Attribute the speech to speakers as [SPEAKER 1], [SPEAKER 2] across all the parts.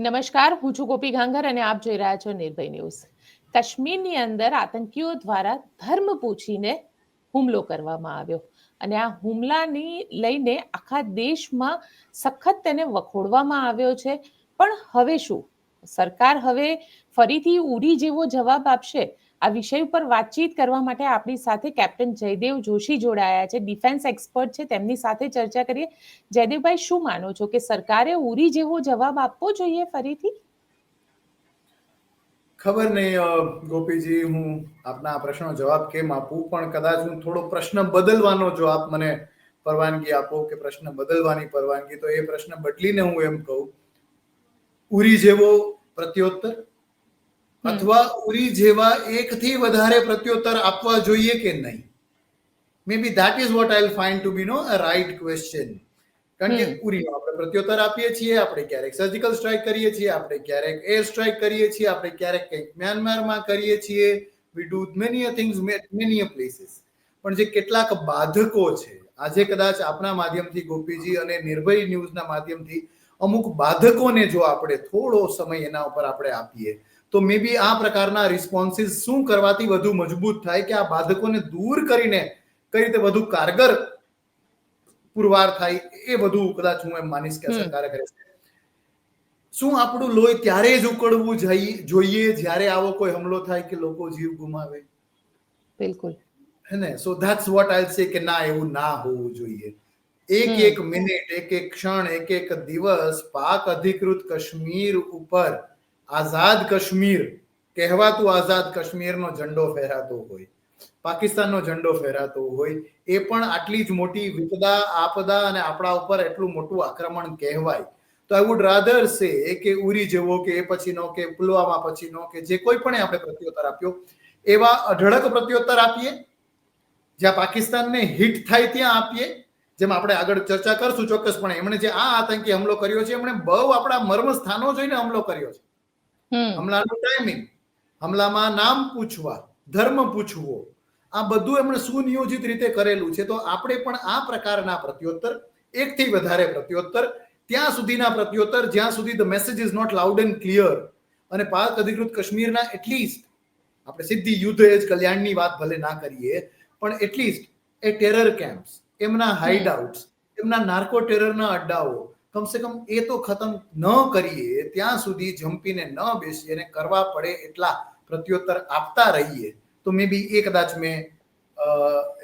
[SPEAKER 1] નમસ્કાર, હું છું ગોપી ગાંગર અને આપ જોઈ રહ્યા છો નિર્ભય ન્યૂઝ. કાશ્મીરની અંદર આતંકીઓ દ્વારા ધર્મ પૂછીને હુમલો કરવામાં આવ્યો અને આ હુમલાની લઈને આખા દેશમાં સખત તેને વખોડવામાં આવ્યો છે. પણ હવે શું? સરકાર હવે ફરીથી ઉરી જેવો જવાબ આપશે? આ વિષય ઉપર વાતચીત કરવા માટે આપણી સાથે કેપ્ટન જયદેવ જોશી જોડાયા છે. ડિફેન્સ એક્સપર્ટ છે. તેમની સાથે ચર્ચા કરીએ. જયદેવભાઈ, શું માનો છો કે સરકારે ઉરી જેવો જવાબ આપવો જોઈએ ફરીથી?
[SPEAKER 2] ખબર નહીં ગોપીજી, હું આપના આ પ્રશ્નનો જવાબ કેમ આપું? પણ કદાચ હું થોડો પ્રશ્ન બદલવાનો જો આપ મને પરવાનગી આપો કે પ્રશ્ન બદલવાની પરવાનગી, તો એ પ્રશ્ન બદલીને હું એમ કહું. ઉરી જેવો પ્રત્યોત્તર? અથવા ઉરી જેવા એકથી વધારે પ્રત્યુત્તર આપવા જોઈએ કે નહીં? May be that is what I find to be no right question કારણ કે
[SPEAKER 1] હમ.
[SPEAKER 2] આપણે પ્રત્યુત્તર આપીએ છીએ આપણે ક્યારેક સર્જિકલ સ્ટ્રાઇક કરીએ છીએ આપણે ક્યારેક એર સ્ટ્રાઇક કરીએ છીએ આપણે ક્યારેક કંઈક મ્યાનમારમાં કરીએ છીએ. We do many things many places પણ જે કેટલાક બાધકો છે આજે કદાચ આપના માધ્યમથી ગોપીજી અને નિર્ભય ન્યૂઝના માધ્યમથી અમુક બાધકોને જો આપણે થોડો સમય એના ઉપર આપણે આપીએ તો મે બી આ પ્રકારના રિસ્પોન્સીસ શું કરવાથી વધુ મજબૂત થાય કે આ બાધકોને દૂર કરીને કઈ રીતે વધુ કારગર પુરવાર થાય એ બધું કદાચ હું એમ માનીશ કે સરકારે કરે છે. શું આપણું લોહી ત્યારે જ ઉકળવું જઈ- જોઈએ જ્યારે આવો કોઈ હમલો થાય કે લોકો જીવ ગુમાવે?
[SPEAKER 1] બિલકુલ.
[SPEAKER 2] હે ને? સો ધેટ્સ વોટ આઈ સે કે ના એવું ના હોવું જોઈએ. એક એક મિનિટ એક એક ક્ષણ એક એક દિવસ પાક અધિકૃત કાશ્મીર ઉપર આઝાદ કાશ્મીર કહેવાતું આઝાદ કાશ્મીરનો ઝંડો ફહેરાતો હોય, પાકિસ્તાનનો ઝંડો ફહેરાતો હોય, એ પણ આટલી જ મોટી વિપદા, આપદા અને આપણા ઉપર એટલું મોટું આક્રમણ કહેવાય. તો આઈ વુડ રાધર સે કે ઉરી જેવો કે એ પછીનો કે પુલવામા પછીનો કે જે કોઈ પણ આપણે પ્રત્યુત્તર આપ્યો, એવા અઢળક પ્રત્યુત્તર આપીએ, જ્યાં પાકિસ્તાનને હિટ થાય ત્યાં આપીએ, જેમ આપણે આગળ ચર્ચા કરશું ચોક્કસપણે. એમણે જે આ આતંકી હુમલો કર્યો છે, એમણે બહુ આપણા મર્મ સ્થાનો જોઈને હુમલો કર્યો છે. હમલાનું ટાઈમિંગ હમલામાં નામ પૂછવા, ધર્મ પૂછવો. આ બધું એમણે સુનિયોજિત રીતે કરેલું છે. તો આપણે પણ આ પ્રકારના પ્રત્યુત્તર, એકથી વધારે પ્રત્યુત્તર, ત્યાં સુધીના પ્રત્યુત્તર, જ્યાં સુધી the message is not loud and clear અને પાક અધિકૃત કાશ્મીરના એટલીસ્ટ, આપણે સીધી યુદ્ધ એ જ કલ્યાણની વાત ભલે ના કરીએ, પણ એટલીસ્ટ એ ટેરર કેમ્પ્સ એમના હાઇડ આઉટ્સ એમના નાર્કો ટેરરના અડ્ડાઓ, કમસે કમ એ તો ખતમ ન કરીએ ત્યાં સુધી જંપીને ન બેસીએ અને કરવા પડે એટલા પ્રત્યુત્તર આપતા રહીએ, તો મે બી એ કદાચ મેં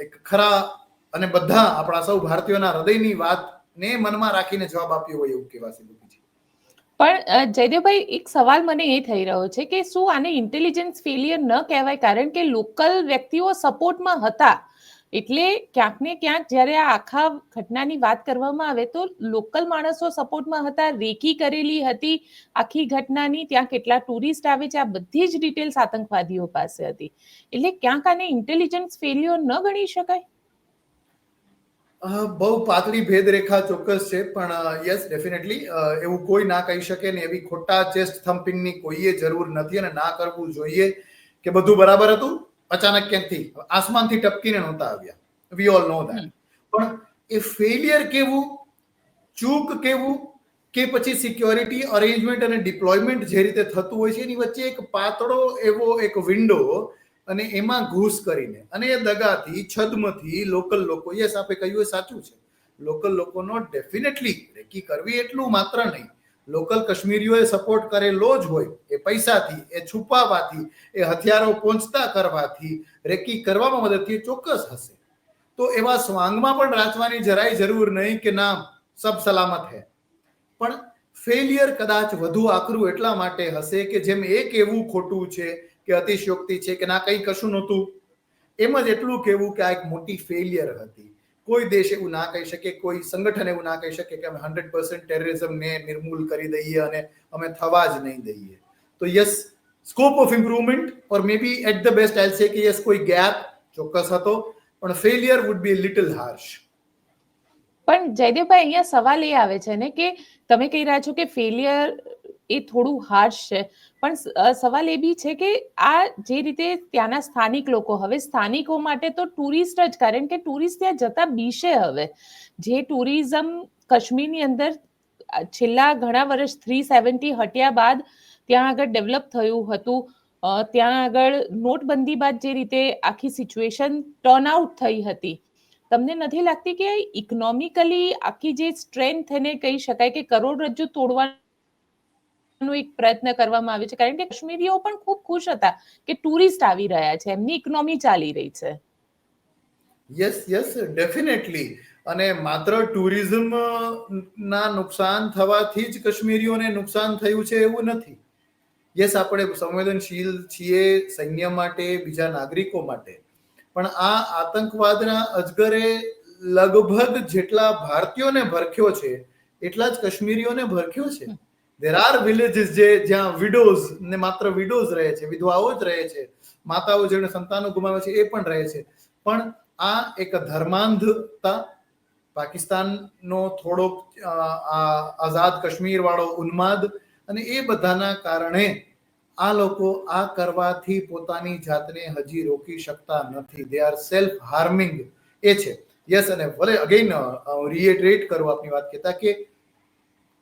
[SPEAKER 2] એક ખરા અને બધા આપણા સૌ ભારતીયોના હૃદયની વાતને મનમાં રાખીને જવાબ આપ્યો હોય એવું કહેવાશે છે
[SPEAKER 1] પણ જયદેવભાઈ, એક સવાલ મને એ થઈ રહ્યો છે કે શું આને ઇન્ટેલિજન્સ ફેલિયર ન કહેવાય? કારણ કે લોકલ વ્યક્તિઓ સપોર્ટમાં હતા. એટલે ક્યાંક ને ક્યાંક જ્યારે આ આખા ઘટનાની વાત કરવામાં આવે તો લોકલ માણસો સપોર્ટમાં હતા, રેકી કરેલી હતી આખી ઘટનાની, ત્યાં કેટલા ટુરિસ્ટ આવે છે, આ બધી જ ડિટેલ્સ આતંકવાદીઓ પાસે હતી. એટલે ક્યાંક આને ઇન્ટેલિજન્સ ફેલિયર ન ગણી શકાય?
[SPEAKER 2] બહુ પાતળી ભેદરેખા ચોક્કસ છે, પણ યસ ડેફિનેટલી એવું કોઈ ના કહી શકે ને એવી ખોટા ચેસ્ટ થમ્પિંગની કોઈએ જરૂર નથી અને ના કરવું જોઈએ કે બધું બરાબર હતું? અચાનક ક્યાંકથી આસમાનથી ટપકીને નહોતા આવ્યા. We all know. ધેટ પણ એ ફેલિયર કેવું? ચૂક કેવું? કે પછી સિક્યોરિટી અરેન્જમેન્ટ અને ડિપ્લોયમેન્ટ જે રીતે થતું હોય છે એની વચ્ચે એક પાતળો એવો એક વિન્ડો અને એમાં ઘૂસ કરીને અને એ દગાથી છદમથી લોકલ લોકો યસ આપે કહ્યું એ સાચું છે. લોકલ લોકોનો ડેફિનેટલી રેકી કરવી એટલું માત્ર નહીં. લોકલ કશ્મીરીઓએ સપોર્ટ કરેલો જ હોય. એ પૈસાથી, એ છુપાવવાથી એ હથિયારો પહોંચતા કરવાથી, રેકી કરવામાં મદદથી ચોક્કસ હશે. તો એવા સ્વાંગમાં પણ રાચવાની જરાય જરૂર નહીં કે ના સબ સલામત હે. પણ ફેલિયર કદાચ વધુ આકરું એટલા માટે હશે કે જેમ એક એવું ખોટું છે કે અતિશયોક્તિ છે કે ના, કંઈ કશું નહોતું. એમ જ એટલું કહેવું કે આ એક મોટી ફેલિયર હતી. કોઈ દેશ એવું ના કહી શકે કોઈ સંગઠન એવું ના કહી શકે કે અમે હંડ્રેડ પર્સન્ટ ટેરરિઝમને નિર્મૂલ કરી દઈએ અને અમે થવા જ નહીં દઈએ તો yes scope of improvement or may be at the best I say કે યસ કોઈ ગેપ ચોક્કસ હતો પણ failure would be little harsh
[SPEAKER 1] પણ જયદેવભાઈ અહીંયા સવાલ એ આવે છે ને કે તમે કહી રહ્યા છો કે ફેલિયર એ થોડું હાર્શ છે પણ સવાલ એ બી છે કે આ જે રીતે ત્યાંના સ્થાનિક લોકો હવે, સ્થાનિકો માટે તો ટુરિસ્ટ જ, કારણ કે ટુરિસ્ટ ત્યાં જતા બીશે હવે. જે ટુરિઝમ કાશ્મીરની અંદર છેલ્લા ઘણા વર્ષ થ્રી સેવન્ટી હટ્યા બાદ ત્યાં આગળ ડેવલપ થયું હતું. ત્યાં આગળ નોટબંધી બાદ જે રીતે આખી સિચ્યુએશન ટર્ન આઉટ થઈ હતી. તમને નથી લાગતી કે ઇકોનોમિકલી આખી જે સ્ટ્રેન્થ એને કહી શકાય કે કરોડરજ્જુ એક પ્રયત્ન કરવામાં આવ્યો છે. કારણ કે કાશ્મીરીઓ પણ ખૂબ ખુશ હતા કે ટુરિસ્ટ આવી રહ્યા છે. એમની ઇકોનોમી ચાલી રહી છે.
[SPEAKER 2] યસ યસ ડેફિનેટલી અને માત્ર ટુરિઝમ ના નુકસાન થવાથી જ કાશ્મીરીઓને નુકસાન થયું છે એવું નથી. યસ આપણે સંવેદનશીલ છીએ સૈન્ય માટે બીજા નાગરિકો માટે. પણ આ આતંકવાદના અજગરે લગભગ જેટલા ભારતીયોને ભરખ્યો છે એટલા જ કાશ્મીરીઓને ભરખ્યો છે. દેર આર વિલેજીસ જે જ્યાં વિડોઝ ને માત્ર વિડોઝ રહે છે, વિધવાઓ જ રહે છે, માતાઓ જેણે સંતાનો ગુમાવે છે, એ પણ રહે છે. પણ આ એક ધર્માંધતા પાકિસ્તાનનો થોડોક આઝાદ કાશ્મીર વાળો ઉન્માદ અને એ બધાના કારણે આ લોકો આ કરવાથી પોતાની જાતને હજી રોકી શકતા નથી. દે આર સેલ્ફ હાર્મિંગ એ છે. યસ અને ભલે અગેન રિએટરેટ કરું આપની વાત કહેતા કે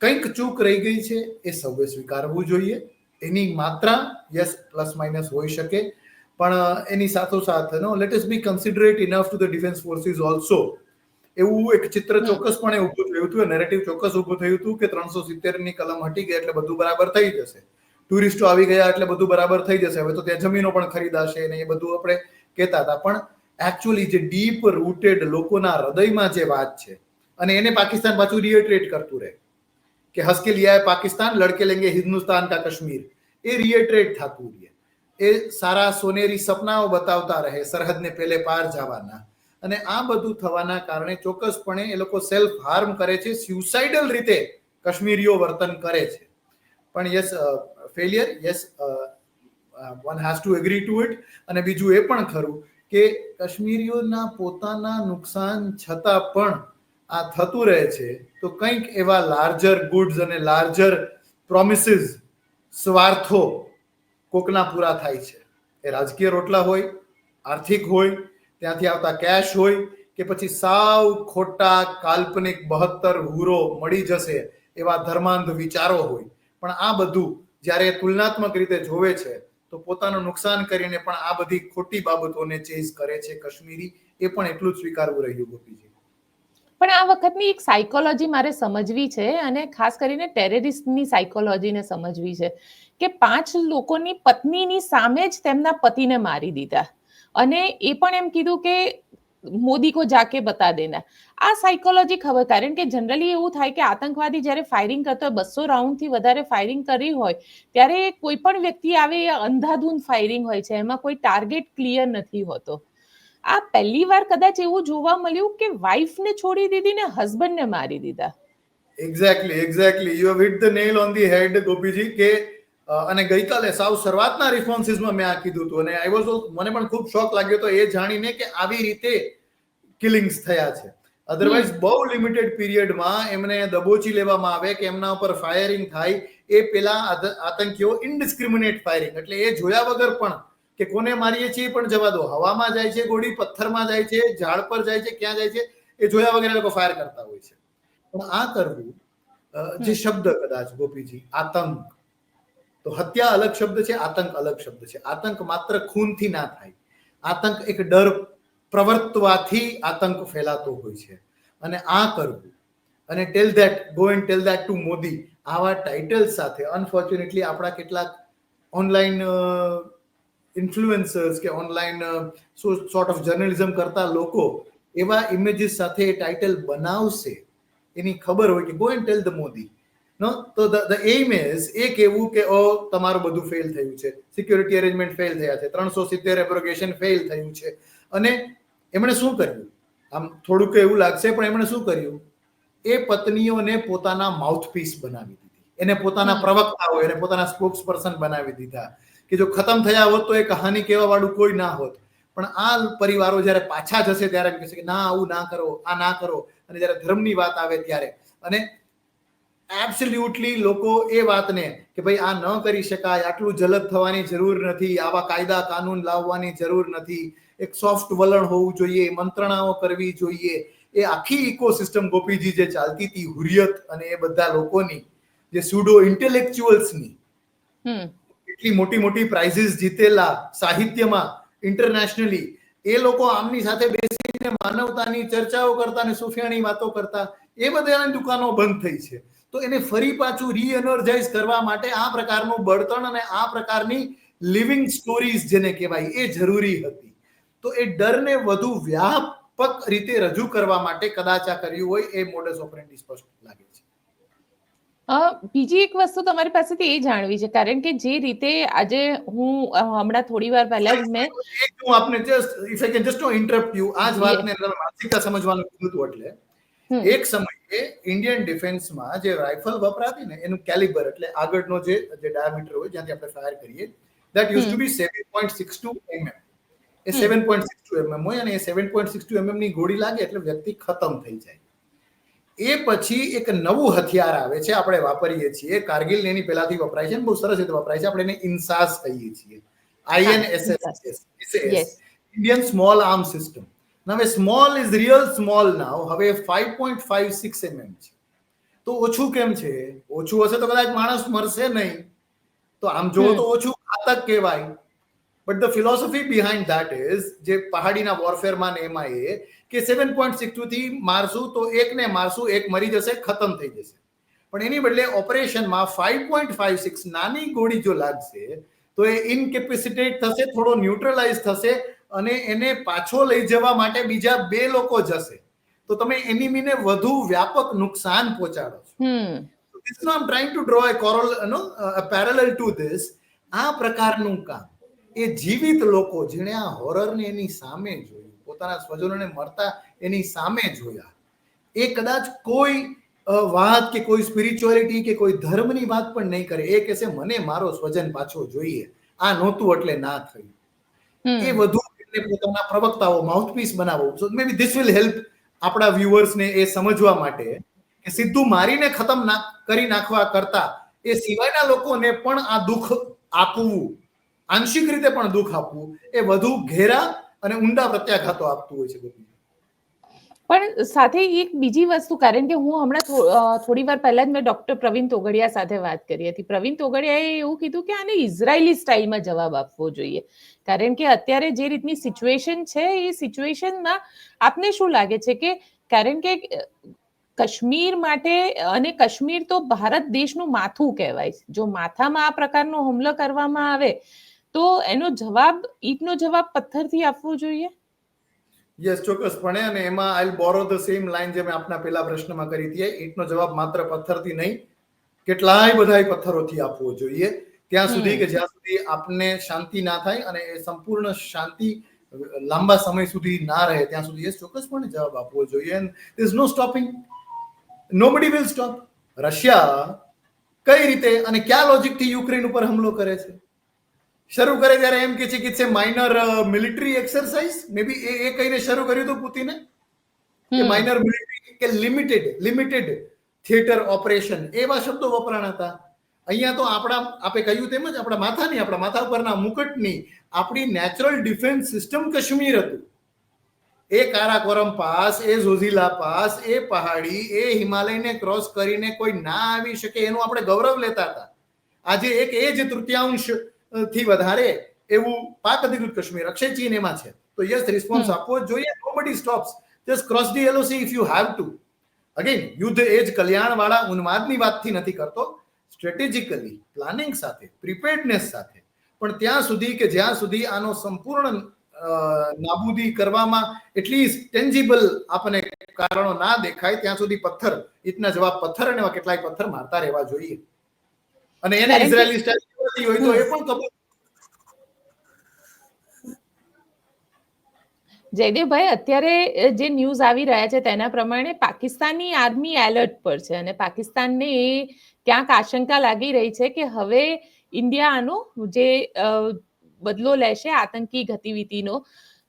[SPEAKER 2] કંઈક ચૂક રહી ગઈ છે એ સૌએ સ્વીકારવું જોઈએ. એની માત્રા યસ પ્લસ માઇનસ હોઈ શકે. પણ એની સાથોસાથ no let us be considerate enough to the defence forces also એવું એક ચિત્ર. ચોક્કસપણે ઊભું થયું હતું નેરેટિવ ચોક્કસ ઊભું થયું હતું કે ત્રણસો સિત્તેરની કલમ હટી ગઈ એટલે બધું બરાબર થઈ જશે. ટુરિસ્ટો આવી ગયા એટલે બધું બરાબર થઈ જશે. હવે તો ત્યાં જમીનો પણ ખરીદાશે ને એ બધું આપણે કહેતા હતા. પણ એકચ્યુઅલી જે ડીપ રૂટેડ લોકોના હૃદયમાં જે વાત છે અને એને પાકિસ્તાન પાછું રિએટરેટ કરતું રહે. કે के लिया है પાકિસ્તાન લડકે લેંગે હિન્દુસ્તાન કા કશ્મીર એ રિએટરેટ થતું રહે એ સારા સોનેરી સપનાઓ બતાવતા રહે સરહદને પેલે પાર જવાના અને આ બધું થવાના કારણે ચોક્કસપણે એ લોકો સેલ્ફ હાર્મ કરે છે સ્યુસાઇડલ રીતે કાશ્મીરીઓ વર્તન કરે છે. પણ yes failure yes one has to agree to it અને બીજું એ પણ ખરું કે કાશ્મીરીઓના પોતાના નુકસાન છતાં પણ આ થતું રહે છે, તો કંઈક એવા લાર્જર ગુડ્સ અને લાર્જર પ્રોમિસીસ સ્વાર્થો કોકના પૂરા થાય છે. એ રાજકીય રોટલા હોય, આર્થિક હોય, ત્યાંથી આવતા કેશ હોય, કે પછી સાવ ખોટા કાલ્પનિક બહત્તર હુરો મળી જશે એવા ધર્માંધ વિચારો હોય. પણ આ બધું જ્યારે તુલનાત્મક રીતે જોવે છે, તો પોતાનું નુકસાન કરીને પણ આ બધી ખોટી બાબતોને ચેઝ કરે છે કાશ્મીરી, એ પણ એટલું જ સ્વીકારવું રહ્યું ગોપીજી.
[SPEAKER 1] પણ આ વખતની એક સાયકોલોજી મારે સમજવી છે અને ખાસ કરીને ટેરરિસ્ટની સાયકોલોજીને સમજવી છે કે પાંચ લોકોની પત્નીની સામે જ તેમના પતિને મારી દીધા. અને એ પણ એમ કીધું કે મોદી કો જાકે બતા દેના. આ સાયકોલોજી ખબર કારણ કે જનરલી એવું થાય કે આતંકવાદી જ્યારે ફાયરિંગ કરતો હોય બસો રાઉન્ડથી વધારે ફાયરિંગ કરી હોય, ત્યારે કોઈ પણ વ્યક્તિ આવે એ અંધાધૂંધ ફાયરિંગ હોય છે, એમાં કોઈ ટાર્ગેટ ક્લિયર નથી હોતો. આ પહેલી વાર કદાચ એવું જોવા મળ્યું કે વાઈફને છોડી દીધી ને હસબન્ડને મારી દીધા.
[SPEAKER 2] Exactly exactly you have hit the nail on the head Gopiji કે અને ગઈકાલે સાવ શરૂઆતના રિસ્પોન્સીસમાં મેં આ કીધું હતું. અને આઈ વોઝ મને પણ ખૂબ શોખ લાગ્યો તો એ જાણીને કે આવી રીતે કિલિંગ્સ થયા છે. અધરવાઇઝ બહુ લિમિટેડ પીરિયડમાં એમને દબોચી લેવામાં આવે કે એમના ઉપર ફાયરિંગ થાય એ પેલા આત- આતંકીઓ ઇન્ડિસ્ક્રિમિનેટ ફાયરિંગ એટલે એ જોયા વગર પણ કે કોને મારીએ છીએ પણ જવા દો. હવામાં જાય છે ગોળી પથ્થરમાં જાય છે ઝાડ પર જાય છે ક્યાં જાય છે એ જોયા વગર લોકો ફાયર કરતા હોય છે. પણ આ કરવું જે શબ્દ કદાચ ગોપીજી આતંક તો હત્યા અલગ શબ્દ છે આતંક અલગ શબ્દ છે. આતંક માત્ર ખૂનથી ના થાય. આતંક એક ડર પ્રવર્તવાથી આતંક ફેલાતો હોય છે. અને આ કરવું અને tell that go and tell that to Modi. આવા ટાઇટલ સાથે અનફોર્ચ્યુનેટલી આપણા કેટલાક ઓનલાઈન ઇન્ફ્લુએન્સર્સ કે ઓનલાઈન સોર્ટ ઓફ જર્નલિઝમ કરતા લોકો એવા ઇમેજીસ સાથે એ ટાઇટલ બનાવશે એની ખબર હોય કે go and tell the Modi. No તો ધ એઇમ ઇઝ એ કહેવું કે ઓ તમારું બધું ફેલ થયું છે. સિક્યોરિટી અરેન્જમેન્ટ ફેલ થયા છે. ત્રણસો સિત્તેર એપ્રોગેશન ફેલ થયું છે. અને એમણે શું કર્યું? આમ થોડુંક એવું લાગશે પણ એમણે શું કર્યું? એ પત્નીઓને પોતાના માઉથપીસ બનાવી દીધી. એને પોતાના. પ્રવક્તાઓ એને પોતાના સ્પોક્સ પર્સન બનાવી દીધા. કે જો ખતમ થયા હોત તો એ કહાની કહેવા કોઈ ના હોત. પણ આ પરિવારો જ્યારે પાછા જશે ત્યારે એમ કહેશે કે ના, આવું ના કરો, આ ના કરો. અને જ્યારે ધર્મની વાત આવે ત્યારે. અને એબ્સોલ્યુટલી લોકો એ વાતને કે ભાઈ આ ન કરી શકાય, આટલું જલદ થવાની જરૂર નથી, આવા કાયદા કાનૂન લાવવાની જરૂર નથી. એક સોફ્ટ વલણ હોવું જોઈએ, મંત્રણાઓ કરવી જોઈએ. એ આખી ઇકોસિસ્ટમ ગોપીજી જે ચાલતી હતી, હુરિયત અને એ બધા લોકોની, જે સ્યુડો ઇન્ટેલેક્ચ્યુઅલ્સની એટલી મોટી મોટી પ્રાઇઝીસ જીતેલા સાહિત્યમાં ઇન્ટરનેશનલી એ લોકો આમની સાથે બેસીને માનવતાની ચર્ચાઓ કરતા અને સુફિયાણી વાતો કરતા, એ બધાની દુકાનો બંધ થઈ છે. તો એને ફરી પાછું રીએનર્જાઇઝ કરવા માટે આ પ્રકારનું બળતણ અને આ પ્રકારની લિવિંગ સ્ટોરીઝ જેને કહેવાય, એ જરૂરી હતી. તો એ ડરને વધુ વ્યાપક રીતે રજૂ કરવા માટે કદાચ આ કર્યું હોય, એ મોડસ ઓપરેન્ડી સ્પષ્ટ લાગે છે.
[SPEAKER 1] બીજી એક વસ્તુ તમારી પાસેથી એ જાણવી છે. કારણ કે જે રીતે આજે હું હમણાં થોડી વાર પહેલા જ મેં
[SPEAKER 2] હું આપને just if I can just interrupt you આ જ વાતને તમે માનસિકતા સમજવાનું કીધું એટલે. એક સમયે ઇન્ડિયન ડિફેન્સમાં જે રાઇફલ વપરાતી ને એનું કેલિબર એટલે આગળનો જે જે ડાયામીટર હોય જ્યાંથી આપણે ફાયર કરીએ that use to be seven mm six two MM A
[SPEAKER 1] hmm.
[SPEAKER 2] Seven point six two MM હોય અને એ સેવન mm સિક્સ ટુ એમએમની ગોળી લાગે એટલે વ્યક્તિ ખતમ થઈ જાય. એ પછી એક નવું હથિયાર આવે છે આપણે વાપરીએ છીએ. કારગિલ એની પહેલાથી વપરાય છે બહુ સરસ રીતે વપરાય છે. આપણે એને ઇન્સાસ કહીએ છીએ.
[SPEAKER 1] INSS
[SPEAKER 2] Indian small arm system હવે small is real small now હવે five point five six MM છે. તો ઓછું કેમ છે? ઓછું હશે તો કદાચ માણસ મરશે નહીં. તો આમ જો તો ઓછું ઘાતક કહેવાય. But the philosophy behind that is જે પહાડીના વોરફેરમાં ને એમાં એ કે સેવન પોઈન્ટ સિક્સથી મારશું તો એકને મારશું એક મરી જશે ખતમ થઈ જશે. પણ એની બદલે ઓપરેશનમાં ફાઈવ પોઈન્ટ ફાઈવ સિક્સ નાની ગોળી જો લાગશે તો એ ઇનકેપેસિટેટ થશે થોડો ન્યુટ્રલાઇઝ થશે અને એને પાછો લઈ જવા માટે બીજા બે લોકો જશે. તો તમે એનિમીને વધુ વ્યાપક નુકસાન પહોંચાડો છો. no i'm trying to draw a coral no a parallel આ પ્રકારનું કામ એ જીવિત લોકો જેણે આ હોરરને એની સામે જોયું પોતાના સ્વજનોને મરતા એની સામે જોયા. એ કદાચ કોઈ વાત કે કોઈ સ્પિરિચ્યુઆલિટી કે કોઈ ધર્મની વાત પણ નહીં કરે એ કહેશે મને મારો સ્વજન પાછો જોઈએ. આ નહોતું એટલે ના થયું. એ વધુ એટલે પોતાના પ્રવક્તાઓ માઉથપીસ બનાવો. So may be this will help આપણા વ્યુઅર્સને એ સમજવા માટે કે સીધું મારીને ખતમ ના કરી નાખવા કરતા એ સિવાયના લોકોને પણ આ દુઃખ આપવું આંશિક રીતે પણ દુઃખ આપવું એ વધુ ઘેરા અને ઊંડા પ્રત્યાઘાતો આપતું હોય છે ગોપી.
[SPEAKER 1] પણ સાથે એક બીજી વસ્તુ, કારણ કે હું હમણાં થોડી વાર પહેલા જ મેં ડોક્ટર પ્રવીણ તોગડિયા સાથે વાત કરી હતી. પ્રવીણ તોગડિયાએ એવું કીધું કે આને ઇઝરાયલી સ્ટાઇલમાં જવાબ આપવો જોઈએ. કારણ કે અત્યારે જે રીતની સિચ્યુએશન છે, એ સિચ્યુએશનમાં આપને શું લાગે છે કે, કારણ કે કાશ્મીર માટે, અને કાશ્મીર તો ભારત દેશનું માથું કહેવાય. જો માથામાં આ પ્રકારનો હુમલો કરવામાં આવે તો એનો જવાબ ઈટનો જવાબ પથ્થરથી આપવો જોઈએ?
[SPEAKER 2] યસ ચોક્કસપણે. અને એમાં I'll borrow the same line જે મેં આપના પહેલા પ્રશ્નમાં કરી હતી. ઈટનો જવાબ માત્ર પથ્થરથી નહીં કેટલાય બધાય પથ્થરોથી આપવો જોઈએ. ત્યાં સુધી કે જ્યાં સુધી આપને શાંતિ ના થાય અને એ સંપૂર્ણ શાંતિ લાંબા સમય સુધી ના રહે ત્યાં સુધી એ ચોક્કસપણે જવાબ આપવો જોઈએ. And is no stopping nobody will stop Russia કઈ રીતે અને કયા લોજિકથી યુક્રેન ઉપર હુમલો કરે છે? શરૂ કરે ત્યારે એમ કે છે કે છે minor military exercise may be a a કહીને શરૂ કર્યું હતું પુતિને? કે માઇનર મિલિટરી કે લિમિટેડ લિમિટેડ થિયેટર ઓપરેશન એવા શબ્દો વપરાણા હતા. અહીંયા તો આપણા આપે કહ્યું તેમ જ આપણા માથાની આપણા માથા ઉપરના મુકટની આપણી નેચરલ ડિફેન્સ સિસ્ટમ કશ્મીર હતું. એ કારાકોરમ પાસ એ ઝોઝીલા પાસ એ પહાડી એ હિમાલયને ક્રોસ કરીને કોઈ ના આવી શકે એનું આપણે ગૌરવ લેતા હતા. આજે એક એ જ તૃતીયાંશ થી વધારે એવું પાક અધિકૃત કશ્મીર અક્ષય ચીન એમાં છે. તો યસ રિસ્પોન્સ આપવો જોઈએ. Nobody stops just cross the LOC if you have to again યુદ્ધ એ જ કલ્યાણવાળા ઉન્માદની વાતથી નથી કરતો. સ્ટ્રેટેજિકલી પ્લાનિંગ સાથે પ્રિપેર્ડનેસ સાથે. પણ ત્યાં સુધી કે જ્યાં સુધી આનો સંપૂર્ણ નાબૂદી કરવામાં એટલી ટેન્જિબલ આપણને કારણો ના દેખાય ત્યાં સુધી પથ્થર ઇતના જવાબ પથ્થર અને કેટલાય પથ્થર મારતા રહેવા જોઈએ. અને એને ઇઝરાયલી સ્ટાઇલ હોય તો એ પણ કબૂલ
[SPEAKER 1] જયદેવભાઈ અત્યારે જે ન્યૂઝ આવી રહ્યા છે તેના પ્રમાણે પાકિસ્તાની આર્મી એલર્ટ પર છે અને પાકિસ્તાનને એ ક્યાંક આશંકા લાગી રહી છે કે હવે ઇન્ડિયા આનો જે બદલો લેશે આતંકી ગતિવિધિનો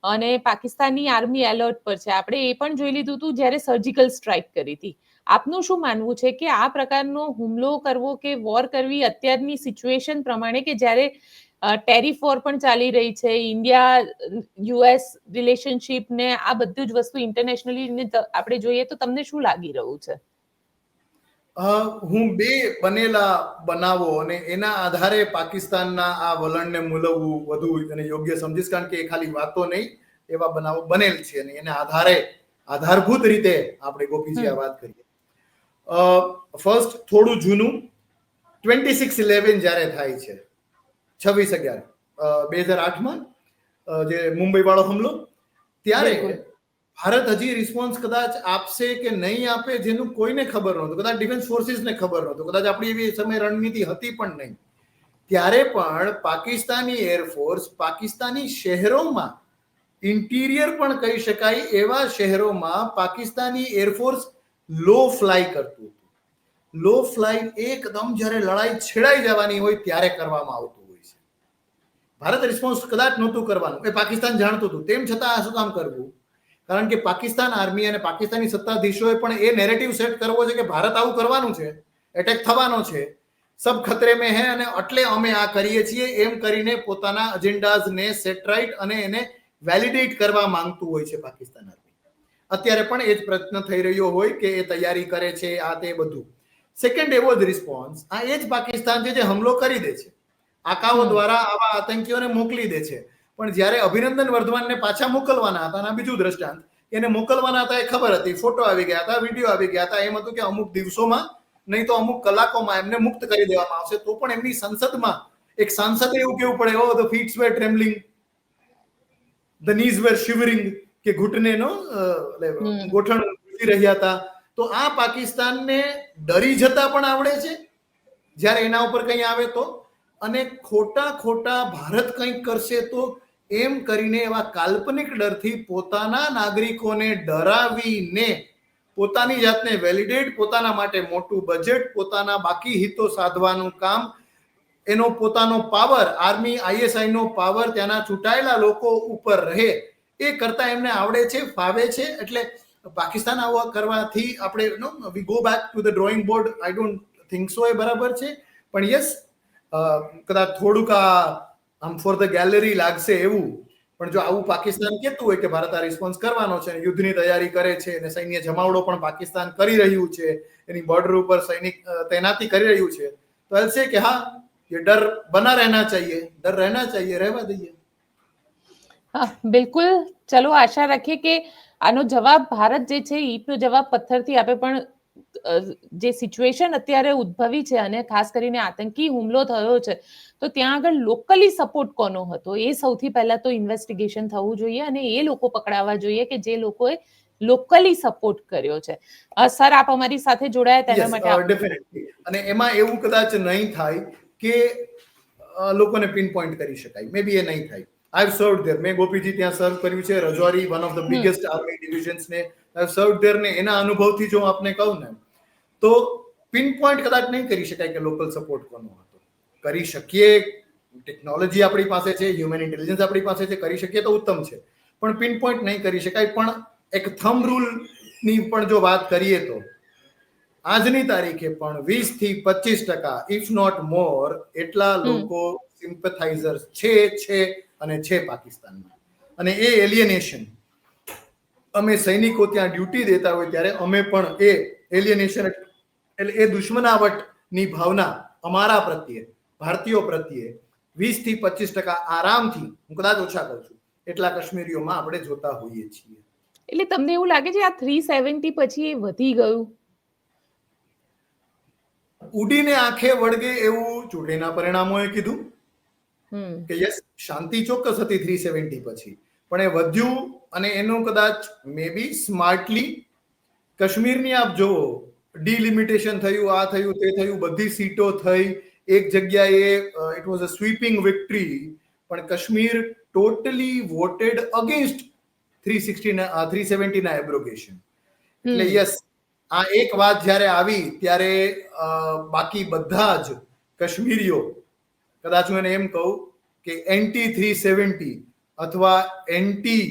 [SPEAKER 1] અને પાકિસ્તાનની આર્મી એલર્ટ પર છે. આપણે એ પણ જોઈ લીધું હતું જ્યારે સર્જિકલ સ્ટ્રાઇક કરી હતી. આપનું શું માનવું છે કે આ પ્રકારનો હુમલો કરવો કે વોર કરવી અત્યારની સિચ્યુએશન પ્રમાણે કે જ્યારે ટેરિફ વોર પણ ચાલી રહી છે ઇન્ડિયા યુએસ રિલેશનશિપ ને આ બધું જ વસ્તુ ઇન્ટરનેશનલી આપણે જોઈએ તો તમને શું લાગી રહ્યું છે?
[SPEAKER 2] હું બે બનેલા બનાવો અને એના આધારે પાકિસ્તાનના આ વલણને મૂલવવું વધુ અને યોગ્ય સમજીશ કારણ કે એ ખાલી વાતો નહીં એવા બનાવો બનેલ છે અને એના આધારે આધારભૂત રીતે આપણે ગોપીજી આ વાત કરીએ. ફર્સ્ટ થોડું જૂનું ટ્વેન્ટી સિક્સ ઇલેવન જ્યારે થાય છે છવ્વીસ અગિયાર બે હજાર આઠમાં જે મુંબઈ વાળો હુમલો ત્યારે ભારત હજી રિસ્પોન્સ કદાચ આપશે કે નહીં આપે જેનું કોઈને ખબર નહોતું કદાચ ડિફેન્સ ફોર્સિસને ખબર નહોતું કદાચ આપણી એવી સમય રણનીતિ હતી પણ નહીં. ત્યારે પણ પાકિસ્તાની એરફોર્સ પાકિસ્તાની શહેરોમાં ઇન્ટિરિયર પણ કહી શકાય એવા શહેરોમાં પાકિસ્તાની એરફોર્સ લો ફ્લાય કરતું હતું. લો ફ્લાય એકદમ જ્યારે લડાઈ છેડાઈ જવાની હોય ત્યારે કરવામાં આવતું હોય છે. ભારત રિસ્પોન્સ કદાચ નહોતું કરવાનું. એ પાકિસ્તાન જાણતું હતું. તેમ છતાં આ શું કામ કરવું? કારણ કે પાકિસ્તાન આર્મી અને પાકિસ્તાની સત્તાધીશોએ પણ એ નેરેટિવ સેટ કરવો છે કે ભારત આવું કરવાનું છે. એટેક થવાનો છે. સબ ખતરે મેં હે અને એટલે અમે આ કરીએ છીએ એમ કરીને પોતાના અજેન્ડાઝને સેટરાઇટ અને એને વેલિડેટ કરવા માંગતું હોય છે પાકિસ્તાન આર્મી. અત્યારે પણ એ જ પ્રયત્ન થઈ રહ્યો હોય કે એ તૈયારી કરે છે આ તે બધું. સેકન્ડ એવો જ રિસ્પોન્સ આ એ જ પાકિસ્તાન છે જે હુમલો કરી દે છે. આકાઓ દ્વારા આવા આતંકીઓને મોકલી દે છે. પણ જ્યારે અભિનંદન વર્ધમાનને પાછા મોકલવાના હતા અને આ બીજું દ્રષ્ટાંત એને મોકલવાના હતા એ ખબર હતી. ફોટો આવી ગયા હતા વીડિયો આવી ગયા હતા. એમ હતું કે અમુક દિવસોમાં નહીં તો અમુક કલાકોમાં એમને મુક્ત કરી દેવામાં આવશે. તો પણ એમની સંસદમાં એક સાંસદે એવું કેવું પડે ઓ the feets were trembling the knees were shivering કે ઘૂંટણેનો અ, ગોઠણ ઘૂંટી રહ્યા હતા. તો આ પાકિસ્તાનને ડરી જતા પણ આવડે છે. જ્યારે એના ઉપર કંઈ આવે તો. અને ખોટા ખોટા ભારત કંઈક કરશે તો એમ કરીને એવા કાલ્પનિક ડરથી પોતાના નાગરિકોને ડરાવીને પોતાની જાતને વેલિડેટ પોતાના માટે મોટું બજેટ પોતાના બાકી હિતો સાધવાનું કામ એનો પોતાનો પાવર આર્મી આઈએસઆઈ નો પાવર ત્યાંના ચૂંટાયેલા લોકો ઉપર રહે. એ કરતા એમને આવડે છે ફાવે છે એટલે પાકિસ્તાન આવા કરવાથી આપણે no we go back to the drawing board I don't think so એ બરાબર છે પણ યસ કદાચ થોડુંક આ આમ ફોર ધ ગેલેરી લાગશે એવું પણ જો આવું પાકિસ્તાન કહેતું હોય કે ભારત આ રિસ્પોન્સ કરવાનો છે યુદ્ધની તૈયારી કરે છે અને સૈન્ય જમાવડો પણ પાકિસ્તાન કરી રહ્યું છે એની બોર્ડર ઉપર સૈનિક અ, તૈનાતી કરી રહ્યું છે તો એલ છે કે હા ये डर बना रहना चाहिए डर रहना चाहिए रहवा दीजिए
[SPEAKER 1] હા બિલકુલ. ચલો આશા રાખીએ કે આનો જવાબ ભારત જે છે ઈટનો જવાબ પથ્થરથી આપે પણ જે સિચ્યુએશન અત્યારે ઉદ્ભવી છે અને ખાસ કરીને આતંકી હુમલો થયો છે તો ત્યાં આગળ લોકલી સપોર્ટ કોનો હતો? એ સૌથી પહેલા તો ઇન્વેસ્ટિગેશન થવું જોઈએ અને એ લોકો પકડાવવા જોઈએ કે જે લોકોએ લોકલી સપોર્ટ કર્યો છે. સર આપ અમારી સાથે જોડાયા તેના માટે
[SPEAKER 2] ડેફિનેટલી અને એમાં એવું કદાચ નહીં થાય કે લોકોને પિન પોઈન્ટ કરી શકાય. મે બી એ નહીં થાય. આઈ સર્વ ધેર મેં ગોપીજી ત્યાં સર્વ કર્યું છે. રજવારી one of the biggest army divisions ને આઈ સર્વ ધેર ને એના અનુભવથી જો હું આપને કહું ને તો પિન પોઈન્ટ કદાચ નહીં કરી શકાય કે લોકલ સપોર્ટ કોનો હતો. કરી શકીએ. ટેકનોલોજી આપણી પાસે છે હ્યુમન ઇન્ટેલિજન્સ આપણી પાસે છે કરી શકીએ તો ઉત્તમ છે. પણ પિન પોઈન્ટ નહીં કરી શકાય. પણ એક થમ રૂલની પણ જો વાત કરીએ તો આજની તારીખે પણ વીસથી પચીસ ટકા ઇફ નોટ મોર એટલા લોકો સિમ્પથાઇઝર્સ છે છે. અને છે પાકિસ્તાનમાં. અને એ એલિયનેશન અમે સૈનિકો ત્યાં ડ્યુટી દેતા હોય ત્યારે અમે પણ એ એલિયનેશન એટલે એ દુશ્મનાવટની ભાવના અમારા પ્રત્યે ભારતીયો પ્રત્યે વીસથી પચીસ ટકા આરામથી હું કદાચ ઓછા કહું છું એટલા કાશ્મીરીઓમાં આપણે જોતા હોઈએ છીએ.
[SPEAKER 1] એટલે તમને એવું લાગે છે આ થ્રી સેવન્ટી પછી એ વધી ગયું?
[SPEAKER 2] ઉડીને આંખે વળગે એવું ચૂંટણીના પરિણામોએ કીધું. કે યસ શાંતિ ચોક્કસ હતી થ્રી સેવન્ટી પછી. પણ એ વધ્યું અને એનું કદાચ મે બી સ્માર્ટલી કાશ્મીરની આપ જુઓ ડિલિમિટેશન થયું આ થયું તે થયું બધી સીટો થઈ એક જગ્યાએ it was a sweeping victory પણ Kashmir totally voted against three sixty three સેવન્ટીના abrogation એટલે યસ આ એક વાત જ્યારે આવી ત્યારે બાકી બધા જ કાશ્મીરીઓ કદાચ હું એને એમ કહું કે એન્ટી થ્રી સેવન્ટી અથવા એન્ટી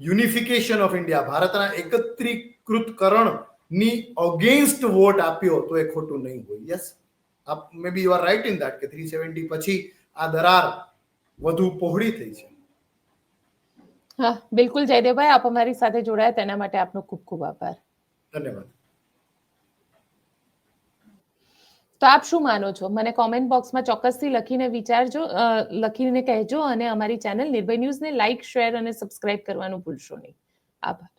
[SPEAKER 2] યુનિફિકેશન ઓફ ઇન્ડિયા ભારતના એકત્રીકૃતકરણની અગેન્સ્ટ વોટ આપ્યો તો એ ખોટું નહીં હોય. યસ આપ maybe you are right in that કે થ્રી સેવન્ટી પછી આ દરાર વધુ પહોળી થઈ છે.
[SPEAKER 1] હા બિલકુલ જયદેવભાઈ આપ અમારી સાથે જોડાયા તેના માટે આપનો ખૂબ ખૂબ આભાર.
[SPEAKER 2] ધન્યવાદ.
[SPEAKER 1] તો આપ શું માનો છો? મને કોમેન્ટ બોક્સમાં ચોક્કસથી લખીને વિચારજો લખીને કહેજો અને અમારી ચેનલ નિર્ભય ન્યૂઝને લાઇક શેર અને સબસ્ક્રાઇબ કરવાનું ભૂલશો નહીં. આભાર.